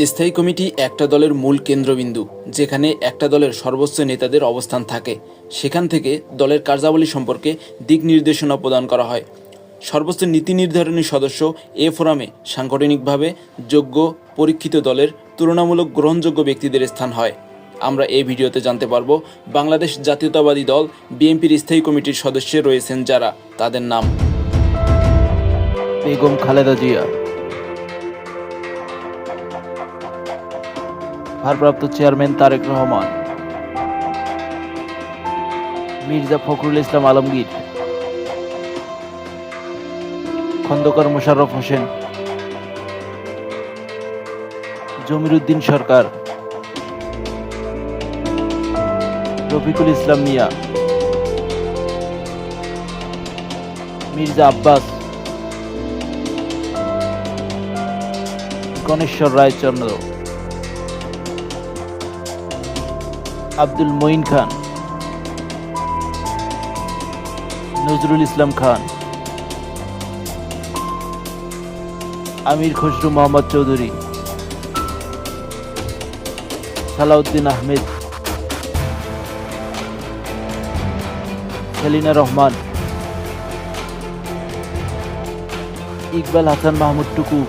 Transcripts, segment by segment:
স্থায়ী কমিটি একটা দলের মূল কেন্দ্রবিন্দু, যেখানে একটা দলের সর্বোচ্চ নেতাদের অবস্থান থাকে। সেখান থেকে দলের কার্যাবলী সম্পর্কে দিক নির্দেশনা প্রদান করা হয়। সর্বোচ্চ নীতি নির্ধারণী সদস্য এ ফোরামে সাংগঠনিকভাবে যোগ্য, পরীক্ষিত দলের তুলনামূলক গ্রহণযোগ্য ব্যক্তিদের স্থান হয়। আমরা এই ভিডিওতে জানতে পারব বাংলাদেশ জাতীয়তাবাদী দল, বিএনপির স্থায়ী কমিটির সদস্য রয়েছেন যারা, তাদের নাম। বেগম খালেদা জিয়া। ভারপ্রাপ্ত চেয়ারম্যান তারেক রহমান, মির্জা ফখরুল ইসলাম আলমগীর, খন্দকার মোশাররফ হোসেন, জমিরুদ্দিন সরকার, রফিকুল ইসলাম মিয়া, মির্জা আব্বাস, গণেশ্বর রায়চন্দ্র। আব্দুল মঈন খান, নজরুল ইসলাম খান, আমির খসরু মোহাম্মদ চৌধুরী, সালাউদ্দিন আহমেদ সেলিনা রহমান, ইকবাল হাসান মাহমুদ টুকু,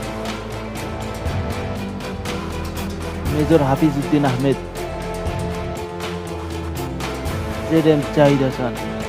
মেজর হাফিজ উদ্দিন আহমেদ ਜਿਹੜੇ ਚਾਹੀਦੇ ਸਨ।